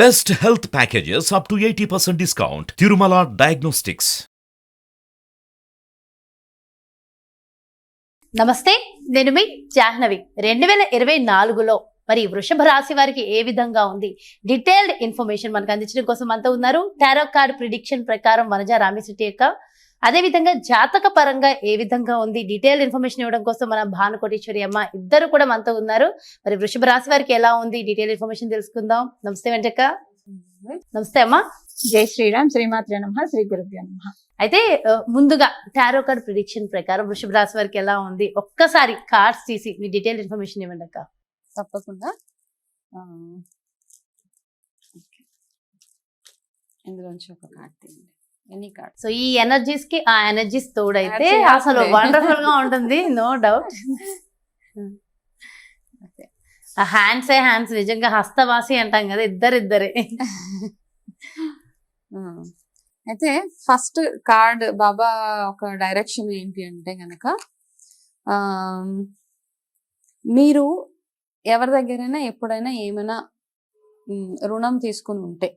Best health packages up to eighty percent discount Tirumala diagnostics నమస్తే నేను మీ జాహ్నవి. రెండు వేల ఇరవై నాలుగులో మరి వృషభ రాశి వారికి ఏ విధంగా ఉంది? డీటెయిల్డ్ ఇన్ఫర్మేషన్ మనకు అందించడం కోసం అంతా ఉన్నారు. టారో కార్డ్ ప్రిడిక్షన్ ప్రకారం వనజ రామిశెట్టి యొక్క అదే విధంగా జాతక పరంగా ఏ విధంగా ఉంది? డీటెయిల్డ్ ఇన్ఫర్మేషన్ ఇవ్వడం కోసం మన భానుకోటేశ్వరి అమ్మ ఇద్దరు కూడా మనతో ఉన్నారు. మరి వృషభ రాశి వారికి ఎలా ఉంది? డీటెయిల్ ఇన్ఫర్మేషన్ తెలుసుకుందాం. నమస్తే వెంటక్క నమస్తే అమ్మా. జై శ్రీరామ్. శ్రీమాత్ర నమ. శ్రీ గురుభ్యో నమ. అయితే ముందుగా టారో కార్డ్ ప్రిడిక్షన్ ప్రకారం వృషభ రాశి వారికి ఎలా ఉంది? ఒక్కసారి కార్డ్స్ తీసి మీ డీటెయిల్ ఇన్ఫర్మేషన్ ఇవ్వండి అక్క. తప్పకుండా. ఇందులోంచి ఒక కార్డ్ తీయండి. Any card. సో ఈ ఎనర్జీస్కి ఆ ఎనర్జీస్ తోడైతే అసలు. వండర్ఫుల్గా ఉంటుంది నో డౌట్ హ్యాండ్స్ ఏ హ్యాండ్స్ నిజంగా హస్తవాసి అంటాం కదా ఇద్దరిద్దరే. అయితే ఫస్ట్ కార్డ్ బాబా ఒక డైరెక్షన్ ఏంటి అంటే గనక ఆ, మీరు ఎవరి దగ్గరైనా ఎప్పుడైనా ఏమైనా రుణం తీసుకుని ఉంటే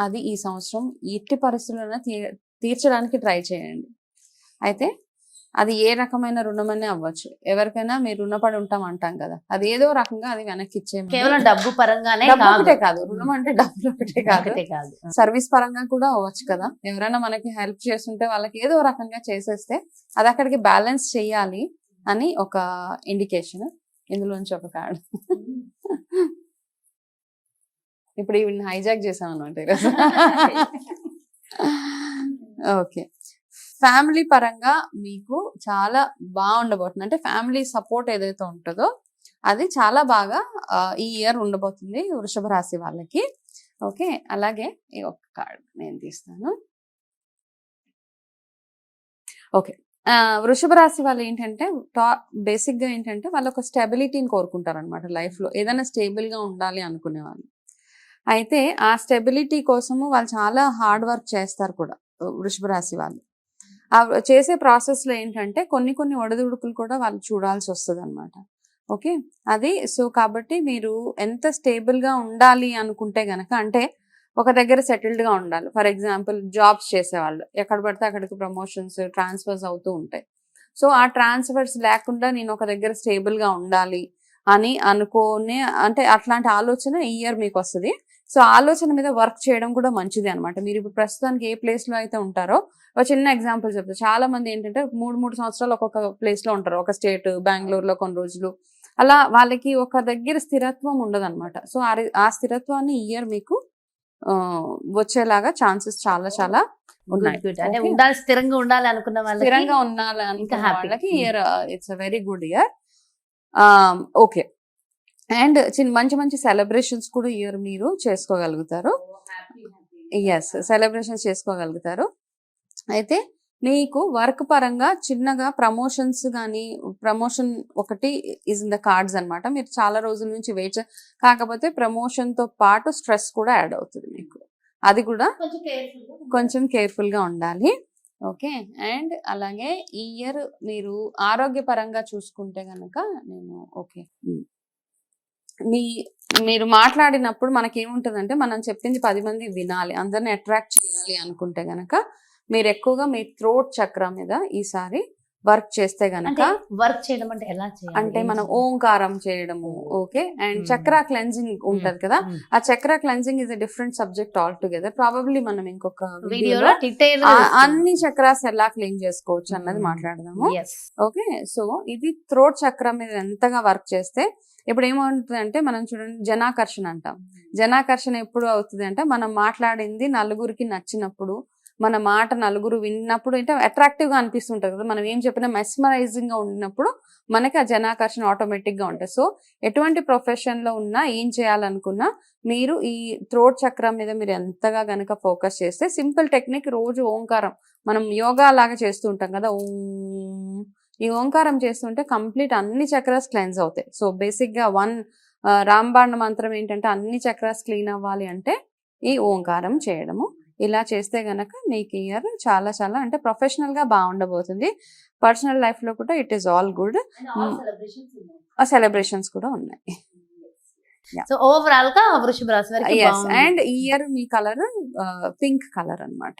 అది ఈ సంవత్సరం ఎట్టి పరిస్థితుల్లోనే తీ- తీర్చడానికి ట్రై చేయండి. అయితే అది ఏ రకమైన రుణమనే అవ్వచ్చు. ఎవరికైనా మీరు రుణపడి ఉంటాం అంటాం కదా. అది ఏదో రకంగా అది వెనక్కి ఇచ్చే కేవలం డబ్బు పరంగానే ఒకటే కాదు. రుణం అంటే డబ్బులు ఒకటే కాదు. ఒకటే కాదు. సర్వీస్ పరంగా కూడా అవ్వచ్చు కదా. ఎవరైనా మనకి హెల్ప్ చేస్తుంటే వాళ్ళకి ఏదో రకంగా చేసేస్తే అది అక్కడికి బ్యాలెన్స్ చేయాలి అని ఒక ఇండికేషన్. ఇందులోంచి ఒక కార్డ్. ఇప్పుడు ఈవిని హైజాక్ చేసాం అనమాట ఈరోజు ఓకే. ఫ్యామిలీ పరంగా మీకు చాలా బాగుండబోతుంది. అంటే ఫ్యామిలీ సపోర్ట్ ఏదైతే ఉంటుందో అది చాలా బాగా ఈ ఇయర్ ఉండబోతుంది వృషభ రాశి వాళ్ళకి. ఓకే. అలాగే ఈ ఒక్క కార్డ్ నేను తీస్తాను. ఓకే. వృషభ రాశి వాళ్ళు ఏంటంటే టా బేసిక్గా ఏంటంటే వాళ్ళు ఒక స్టెబిలిటీని కోరుకుంటారు అనమాట లైఫ్లో ఏదైనా స్టేబుల్గా ఉండాలి అనుకునే వాళ్ళు అయితే ఆ స్టెబిలిటీ కోసము వాళ్ళు చాలా హార్డ్ వర్క్ చేస్తారు కూడా వృషభ రాశి వాళ్ళు. ఆ చేసే ప్రాసెస్లో ఏంటంటే కొన్ని కొన్ని ఒడిదుడుకులు కూడా వాళ్ళు చూడాల్సి వస్తుంది అనమాట ఓకే? అది సో కాబట్టి మీరు ఎంత స్టేబుల్గా ఉండాలి అనుకుంటే గనక అంటే ఒక దగ్గర సెటిల్డ్గా ఉండాలి. ఫర్ ఎగ్జాంపుల్ జాబ్స్ చేసేవాళ్ళు ఎక్కడ పడితే అక్కడికి ప్రమోషన్స్ ట్రాన్స్ఫర్స్ అవుతూ ఉంటాయి. సో ఆ ట్రాన్స్ఫర్స్ లేకుండా నేను ఒక దగ్గర స్టేబుల్గా ఉండాలి అని అనుకోనే అంటే అట్లాంటి ఆలోచన ఈ ఇయర్ మీకు వస్తుంది. సో ఆలోచన మీద వర్క్ చేయడం కూడా మంచిది అనమాట మీరు ఇప్పుడు ప్రస్తుతానికి ఏ ప్లేస్లో అయితే ఉంటారో ఒక చిన్న ఎగ్జాంపుల్ చెప్తా. చాలా మంది ఏంటంటే మూడు మూడు సంవత్సరాలు ఒక్కొక్క ప్లేస్లో ఉంటారు. ఒక స్టేట్ బెంగళూరులో కొన్ని రోజులు. అలా వాళ్ళకి ఒక దగ్గర స్థిరత్వం ఉండదు అనమాట సో ఆ స్థిరత్వాన్ని ఇయర్ మీకు వచ్చేలాగా ఛాన్సెస్ చాలా చాలా ఉన్నాయి. గుడ్ గుడ్ అంటే Okay. ఉండాలి స్థిరంగా ఉండాలి అనుకున్న వాళ్ళకి స్థిరంగా ఉండాలి ఇంకా అనుకున్న happy. వాళ్ళకి Hmm. Year it's a very good year. Okay. And చిన్న మంచి మంచి సెలబ్రేషన్స్ కూడా ఇయర్ మీరు చేసుకోగలుగుతారు. ఎస్ సెలబ్రేషన్స్ చేసుకోగలుగుతారు. అయితే మీకు వర్క్ పరంగా చిన్నగా ప్రమోషన్స్ కానీ ప్రమోషన్ ఒకటి ఇస్ ఇన్ ద కార్డ్స్ అన్నమాట. మీరు చాలా రోజుల నుంచి వెయిట్ కాకపోతే ప్రమోషన్తో పాటు స్ట్రెస్ కూడా యాడ్ అవుతుంది మీకు. అది కూడా కొంచెం కేర్ఫుల్గా ఉండాలి. ఓకే అండ్ అలాగే ఈ ఇయర్ మీరు ఆరోగ్యపరంగా చూసుకుంటే గనక నేను ఓకే. మీ మీరు మాట్లాడినప్పుడు మనకేముంటుందంటే మనం చెప్పింది పది మంది వినాలి అందరిని అట్రాక్ట్ చేయాలి అనుకుంటే గనక మీరు ఎక్కువగా మీ థ్రోట్ చక్ర మీద ఈసారి వర్క్ చేస్తే గనక వర్క్ చేయడం అంటే ఎలా చేయాలి? అంటే మనం ఓంకారం చేయడము ఓకే? అండ్. చక్ర క్లెన్జింగ్ ఉంటది కదా. ఆ chakra cleansing is a different subject altogether probably మనం ఇంకొక వీడియోలో అన్ని చక్రాస్ ఎలా క్లీన్ చేసుకోవచ్చు అన్నది. మాట్లాడదాము. ఓకే? సో ఇది థ్రోట్ చక్రం మీద ఎంతగా వర్క్ చేస్తే ఇప్పుడు ఏమవుతుంది అంటే మనం చూడండి జనాకర్షణ అంటాం. జనాకర్షణ ఎప్పుడు అవుతుంది అంటే మనం మాట్లాడింది నలుగురికి నచ్చినప్పుడు మన మాట నలుగురు విన్నప్పుడు అంటే అట్రాక్టివ్గా కదా. మనం ఏం చెప్పినా మెస్మరైజింగ్గా ఉండినప్పుడు మనకి ఆ జనాకర్షణ ఆటోమేటిక్గా ఉంటుంది. సో ఎటువంటి ప్రొఫెషన్లో ఉన్నా ఏం చేయాలనుకున్నా మీరు ఈ థ్రోట్ చక్రం మీద మీరు ఎంతగా గనక ఫోకస్ చేస్తే సింపుల్ టెక్నిక్ రోజు ఓంకారం. మనం యోగా లాగా చేస్తూ ఉంటాం కదా. ఓం. ఈ ఓంకారం చేస్తుంటే కంప్లీట్ అన్ని చక్రాస్ క్లెన్స్ అవుతాయి. సో బేసిక్గా వన్ రాంబాండ uh, మంత్రం ఏంటంటే అన్ని చక్రాస్ క్లీన్ అవ్వాలి అంటే ఈ ఓంకారం చేయడము ఇలా చేస్తే గనక మీకు ఇయర్ చాలా చాలా అంటే ప్రొఫెషనల్గా బాగుండబోతుంది. పర్సనల్ లైఫ్లో కూడా it is all good celebrations కూడా ఉన్నాయి. Yeah. సో ఓవరాల్గా వృషభ రాశి వారికి ఎస్ బాగుంది. అండ్ ఈ ఇయర్ మీ కలర్ పింక్ కలర్ అన్నమాట.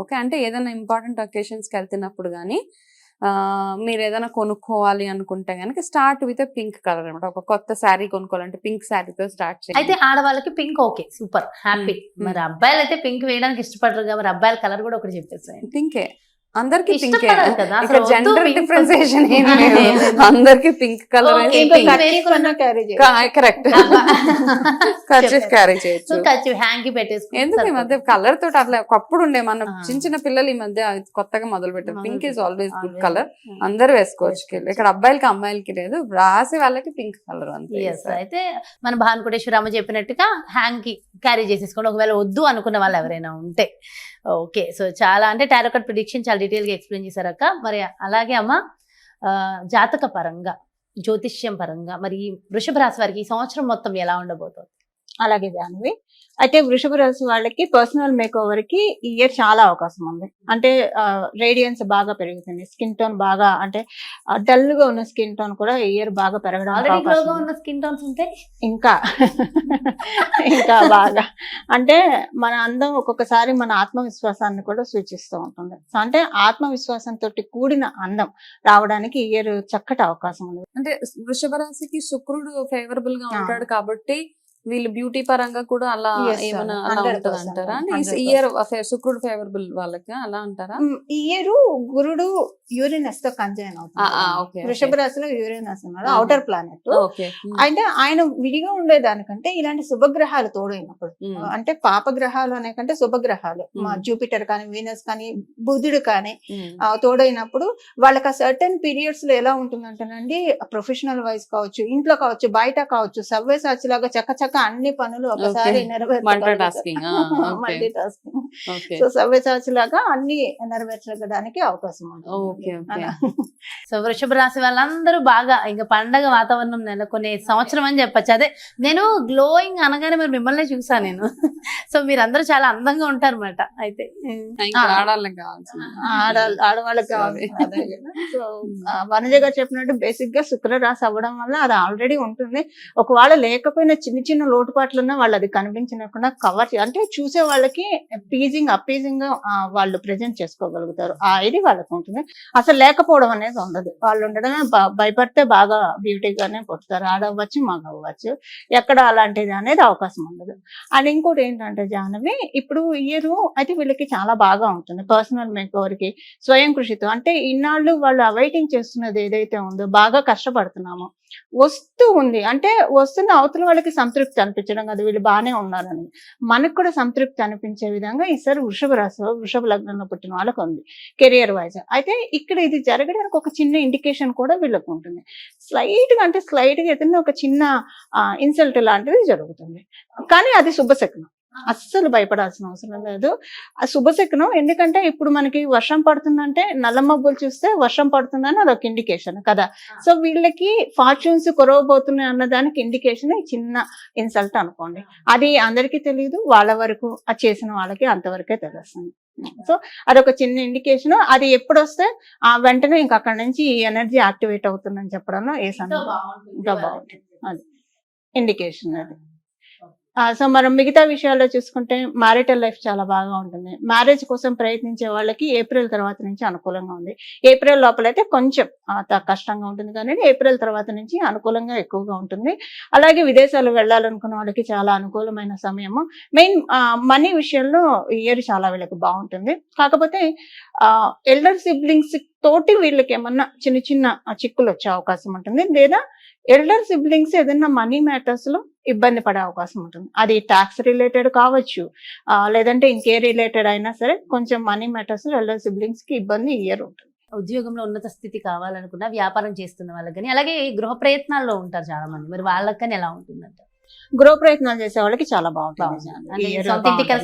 ఓకే అంటే ఏదైనా ఇంపార్టెంట్ అకేషన్స్కి వెళ్తున్నప్పుడు కానీ మీరు ఏదైనా కొనుక్కోవాలి అనుకుంటే కనుక స్టార్ట్ విత్ పింక్ కలర్ అన్నమాట. ఒక కొత్త శారీ కొనుక్కోవాలంటే పింక్ శారీతో స్టార్ట్ అయితే చేయండి. ఆడవాళ్ళకి పింక్ ఓకే సూపర్ హ్యాపీ. మరి అబ్బాయిలు అయితే పింక్ వేయడానికి ఇష్టపడరు మరి అబ్బాయిల కలర్ కూడా ఒకటి చెప్పేసాయి పింకే. అందరికి పింకే ఇక్కడ జెండర్. డిఫరెన్సియేషన్ ఏం లేదు. అందరికి పింక్ కలర్ కరెక్ట్ చెప్పారు. క్యారీ సో చేయొచ్చు. ఎందుకు ఈ మధ్య కలర్ తోటి అట్లా ఒకప్పుడు ఉండే మన. చిన్న చిన్న పిల్లలు ఈ మధ్య కొత్తగా మొదలు పెట్టారు. Pink is. Always good. Colour అందరూ వేసుకోవచ్చు. ఇక్కడ అబ్బాయిలకి అమ్మాయిలకి లేదు. రాసే వాళ్ళకి పింక్ కలర్ అంతే. ఎస్ అయితే మన భానుకోటేశ్వరమ్మ చెప్పినట్టుగా హ్యాంగ్కి క్యారీ చేసేసుకోండి. ఒకవేళ వద్దు అనుకున్న వాళ్ళు ఎవరైనా ఉంటే. ఓకే సో చాలా అంటే టారోకట్ ప్రిడిక్షన్ చాలా డీటెయిల్గా ఎక్స్ప్లెయిన్ చేశారక్క. మరి అలాగే అమ్మ ఆ, జాతక పరంగా జ్యోతిష్యం పరంగా మరి ఈ వృషభ రాశి వారికి ఈ సంవత్సరం మొత్తం ఎలా ఉండబోతోంది? అలాగే జాహ్నవి. అయితే వృషభ రాశి వాళ్ళకి పర్సనల్ మేక్ ఓవర్కి ఈ ఇయర్ చాలా అవకాశం ఉంది. అంటే రేడియన్స్ బాగా పెరుగుతుంది. స్కిన్ టోన్ బాగా అంటే డల్గా ఉన్న స్కిన్ టోన్ కూడా ఈ ఇయర్ బాగా. ఉన్న స్కిన్ టోన్స్ ఉంటే? ఇంకా ఇంకా బాగా. అంటే మన అందం ఒక్కొక్కసారి మన ఆత్మవిశ్వాసాన్ని కూడా సూచిస్తూ ఉంటుంది. అంటే ఆత్మవిశ్వాసంతో కూడిన అందం రావడానికి ఇయర్ చక్కటి అవకాశం ఉంది. అంటే వృషభ రాశికి శుక్రుడు ఫేవరబుల్గా. ఉంటాడు కాబట్టి వీళ్ళు బ్యూటీ పరంగా కూడా అలా. ఏమైనా అలా 100% ఉంటది అంటారా అంటే 100%. ఇయర్ శుక్రుడు ఫేవరబుల్ వాళ్ళకి అలా అంటారా ఇయర్ గురుడు యూరినస్తో కంజైన్ అవుతుంది వృషభ. రాశిలో యూరినస్ ఆహా. అవుటర్ ప్లానెట్ ఓకే అంటే ఆయన విడిగా ఉండేదానికంటే ఇలాంటి శుభగ్రహాలు తోడైనప్పుడు అంటే పాప గ్రహాలు అనే కంటే శుభగ్రహాలు. జూపిటర్ కానీ వీనస్ కానీ బుధుడు కానీ తోడైనప్పుడు వాళ్ళకి ఆ సర్టెన్ పీరియడ్స్లో ఎలా ఉంటుందంటేనండి ప్రొఫెషనల్ వైజ్ కావచ్చు ఇంట్లో కావచ్చు బయట కావచ్చు సవ్వే సాచిలాగా చక్క అన్ని పనులు ఒకసారి Okay. మల్టీ టాస్కింగ్ సో సవ్వే సాచిలాగా అన్ని నెరవేర్చడానికి అవకాశం ఉంటుంది. Okay okay. అలా. సో వృషభ రాశి వాళ్ళందరూ బాగా ఇంకా పండగ వాతావరణం నెలకొనే సంవత్సరం అని చెప్పొచ్చు. అదే నేను గ్లోయింగ్ అనగానే మరి మిమ్మల్ని చూసా నేను. సో మీరందరూ చాలా అందంగా ఉంటారు అనమాట అయితే ఆడవాళ్ళకి కావాలి అదే. కదా. సో ఆ, వనజ గారు చెప్పినట్టు బేసిక్గా శుక్రరాశి అవ్వడం వల్ల అది ఆల్రెడీ ఉంటుంది. ఒకవేళ లేకపోయినా చిన్న చిన్న లోటుపాట్లు ఉన్నా వాళ్ళు అది కనిపించినకుండా కవర్ అంటే చూసే వాళ్ళకి ప్లీజింగ్ అప్పీజింగ్ వాళ్ళు ప్రెజెంట్ చేసుకోగలుగుతారు. ఆ ఇది వాళ్ళకి ఉంటుంది. అసలు లేకపోవడం అనేది ఉండదు. వాళ్ళు ఉండడమే భయపడితే బాగా బ్యూటీగానే పుడతారు. ఆడవచ్చు మగ అవ్వచ్చు ఎక్కడ అలాంటిది అనేది అవకాశం ఉండదు. అండ్ ఇంకోటి ఏంటంటే జాహ్నవి ఇప్పుడు ఇయర్ అయితే వీళ్ళకి చాలా బాగా ఉంటుంది. పర్సనల్ మేక్ స్వయం కృషితో. అంటే ఇన్నాళ్ళు వాళ్ళు అవైటింగ్ చేస్తున్నది ఏదైతే ఉందో బాగా కష్టపడుతున్నామో వస్తూ ఉంది. అంటే వస్తున్న అవతల వాళ్ళకి సంతృప్తి అనిపించడం కదా. వీళ్ళు బాగానే ఉన్నారని. మనకు కూడా సంతృప్తి అనిపించే విధంగా ఈసారి వృషభ రాశి వృషభ లగ్నంలో పుట్టిన వాళ్ళకు ఉంది కెరియర్ వైజ్ అయితే ఇక్కడ ఇది జరగడానికి ఒక చిన్న ఇండికేషన్ కూడా వీళ్ళకు ఉంటుంది. స్లైట్గా అంటే స్లైట్గా ఏదైనా ఒక చిన్న ఇన్సల్ట్ లాంటిది జరుగుతుంది. కానీ అది శుభశకనం అస్సలు భయపడాల్సిన అవసరం లేదు. ఆ శుభశకనం ఎందుకంటే ఇప్పుడు మనకి వర్షం పడుతుందంటే నల్ల మబ్బులు చూస్తే వర్షం పడుతుందని అదొక ఇండికేషన్ కదా. సో వీళ్ళకి ఫార్చ్యూన్స్ కొరవబోతున్నాయి అన్నదానికి ఇండికేషన్ చిన్న ఇన్సల్ట్ అనుకోండి. అది అందరికీ తెలియదు వాళ్ళ వరకు అది చేసిన వాళ్ళకి అంతవరకే తెలుస్తుంది. సో అదొక చిన్న ఇండికేషన్ అది ఎప్పుడు వస్తే ఆ వెంటనే ఇంకా అక్కడ నుంచి ఈ ఎనర్జీ యాక్టివేట్ అవుతుందని చెప్పడంలో ఏ సందేహం ఇంకా బాగుంటుంది. అది. ఇండికేషన్ అది. సో మనం మిగతా విషయాల్లో చూసుకుంటే మ్యారిటల్ లైఫ్ చాలా బాగా ఉంటుంది. మ్యారేజ్ కోసం ప్రయత్నించే వాళ్ళకి ఏప్రిల్ తర్వాత నుంచి అనుకూలంగా ఉంది. ఏప్రిల్ లోపల అయితే కొంచెం కష్టంగా ఉంటుంది కానీ ఏప్రిల్ తర్వాత నుంచి అనుకూలంగా ఎక్కువగా ఉంటుంది. అలాగే విదేశాలు వెళ్ళాలనుకున్న వాళ్ళకి చాలా అనుకూలమైన సమయము. మెయిన్ మనీ విషయంలో ఇయర్ చాలా వీళ్ళకి బాగుంటుంది. కాకపోతే ఎల్డర్ సిబ్లింగ్స్ తోటి వీళ్ళకి ఏమన్నా చిన్న చిన్న చిక్కులు వచ్చే అవకాశం ఉంటుంది. లేదా ఎల్డర్ సిబ్లింగ్స్ ఏదైనా మనీ మ్యాటర్స్లో ఇబ్బంది పడే అవకాశం ఉంటుంది. అది ట్యాక్స్ రిలేటెడ్ కావచ్చు. లేదంటే ఇంకే రిలేటెడ్ అయినా సరే కొంచెం మనీ మ్యాటర్స్లో ఎల్డర్ సిబ్లింగ్స్కి ఇబ్బంది ఇయర్ ఉంటుంది. ఉద్యోగంలో ఉన్నత స్థితి కావాలనుకున్నా వ్యాపారం చేస్తున్న వాళ్ళకి కానీ అలాగే గృహ ప్రయత్నాల్లో ఉంటారు చాలా మంది మరి వాళ్ళకని ఎలా ఉంటుందంట గృహ ప్రయత్నాలు చేసే వాళ్ళకి చాలా బాగుంటుంది.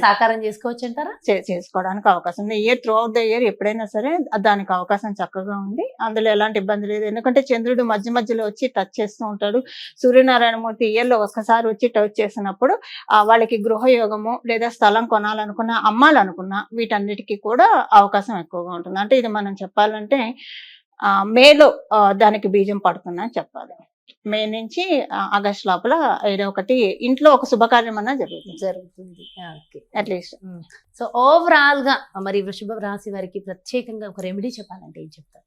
సాకారం చేసుకోవచ్చు అంటారా చేసుకోవడానికి అవకాశం ఉంది. Year throughout the year ఎప్పుడైనా సరే దానికి అవకాశం చక్కగా ఉంది. అందులో ఎలాంటి ఇబ్బంది లేదు. ఎందుకంటే చంద్రుడు మధ్య మధ్యలో వచ్చి టచ్ చేస్తూ ఉంటాడు. సూర్యనారాయణమూర్తి ఇయర్లో ఒక్కసారి వచ్చి టచ్ చేసినప్పుడు వాళ్ళకి గృహయోగము లేదా స్థలం కొనాలనుకున్నా అమ్మాలనుకున్నా వీటన్నిటికీ కూడా అవకాశం ఎక్కువగా ఉంటుంది. అంటే ఇది మనం చెప్పాలంటే ఆ మేలో దానికి బీజం పడుతుందని చెప్పాలి. మే నుంచి ఆగస్ట్ లోపల ఏదో ఒకటి ఇంట్లో ఒక శుభకార్యం అన్నా జరుగుతుంది. జరుగుతుంది అట్లీస్ట్. సో ఓవరాల్గా మరి వృషభ రాశి వారికి ప్రత్యేకంగా ఒక రెమెడీ చెప్పాలంటే ఏం చెప్తారు?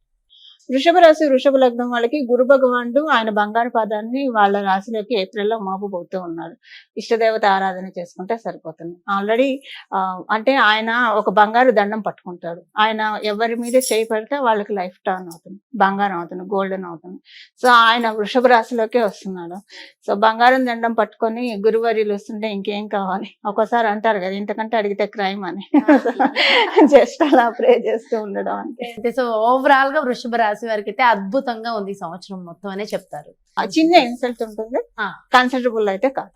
వృషభ రాశి వృషభ లగ్నం వాళ్ళకి గురు భగవానుడు ఆయన బంగారు పాదాన్ని వాళ్ళ రాశిలోకి ఏప్రిల్లో మోపబోతూ ఉన్నాడు ఇష్టదేవత ఆరాధన చేసుకుంటే సరిపోతుంది. ఆల్రెడీ అంటే ఆయన ఒక బంగారు దండం పట్టుకుంటాడు. ఆయన ఎవరి మీద చేయి పెడితే వాళ్ళకి లైఫ్ టర్న్ అవుతుంది. బంగారం అవుతుంది గోల్డెన్ అవుతుంది. సో ఆయన వృషభ రాశిలోకే వస్తున్నాడు. సో బంగారం దండం పట్టుకొని గురువర్యులు వస్తుంటే ఇంకేం కావాలి? ఒక్కోసారి అంటారు కదా ఇంతకంటే అడిగితే క్రైమ్ అని. జస్ట్ అలా ప్రే చేస్తూ ఉండడం అంతే. అయితే సో ఓవరాల్గా వృషభ రాశి వారికి అయితే అద్భుతంగా ఉంది ఈ సంవత్సరం మొత్తం అనే చెప్తారు. ఆ చిన్న ఇన్సల్ట్ ఉంటుంది. కన్సిడరబుల్ అయితే కాదు.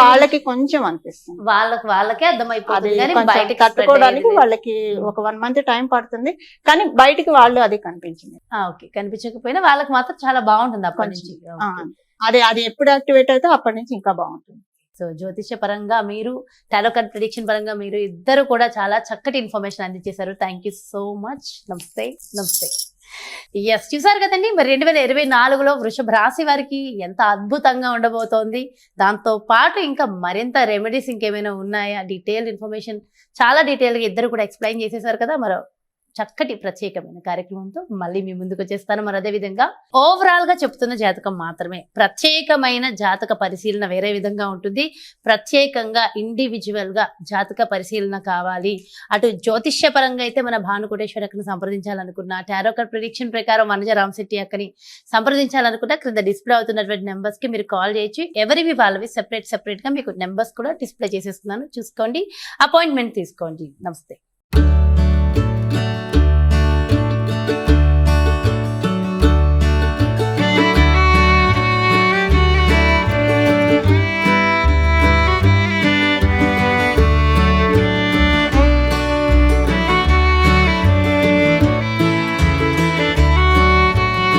వాళ్ళకి కొంచెం అనిపిస్తుంది. వాళ్ళకి వాళ్ళకే అర్థమైపోతుంది తట్టుకోవడానికి వాళ్ళకి ఒక వన్ మంత్ టైం పడుతుంది. కానీ బయటికి వాళ్ళు అది కనిపించింది ఓకే. కనిపించకపోయినా వాళ్ళకి మాత్రం చాలా బాగుంటుంది అప్పటి నుంచి. అది అది ఎప్పుడు యాక్టివేట్ అయితే అప్పటి నుంచి ఇంకా బాగుంటుంది. సో జ్యోతిష పరంగా మీరు టాలోకర్ ప్రిడిక్షన్ పరంగా మీరు ఇద్దరు కూడా చాలా చక్కటి ఇన్ఫర్మేషన్ అందించేశారు. థ్యాంక్ యూ సో మచ్ నమస్తే నమస్తే ఎస్ చూసారు కదండి? మరి రెండు వేల ఇరవై నాలుగులో వృషభ రాశి వారికి ఎంత అద్భుతంగా ఉండబోతోంది. దాంతో పాటు ఇంకా మరింత రెమెడీస్ ఇంకేమైనా ఉన్నాయా? డీటెయిల్ ఇన్ఫర్మేషన్ చాలా డీటెయిల్గా ఇద్దరు కూడా ఎక్స్ప్లెయిన్ చేసేసారు కదా. మరో చక్కటి ప్రత్యేకమైన కార్యక్రమంతో మళ్ళీ మీ ముందుకు వచ్చేస్తాను. మరి అదే విధంగా ఓవరాల్గా చెప్తున్న జాతకం మాత్రమే. ప్రత్యేకమైన జాతక పరిశీలన వేరే విధంగా ఉంటుంది. ప్రత్యేకంగా ఇండివిజువల్గా జాతక పరిశీలన కావాలి. అటు జ్యోతిష్య పరంగా అయితే మన భానుకోటేశ్వర అక్కని సంప్రదించాలనుకున్న టారోకర్ ప్రిడిక్షన్ ప్రకారం వనజ రామశెట్టి అక్కని సంప్రదించాలనుకున్న క్రింద డిస్ప్లే అవుతున్నటువంటి నెంబర్స్కి మీరు కాల్ చేయొచ్చు. ఎవరివి వాళ్ళవి సెపరేట్ సెపరేట్గా మీకు నెంబర్స్ కూడా డిస్ప్లే చేసేస్తున్నాను చూసుకోండి. అపాయింట్మెంట్ తీసుకోండి. నమస్తే.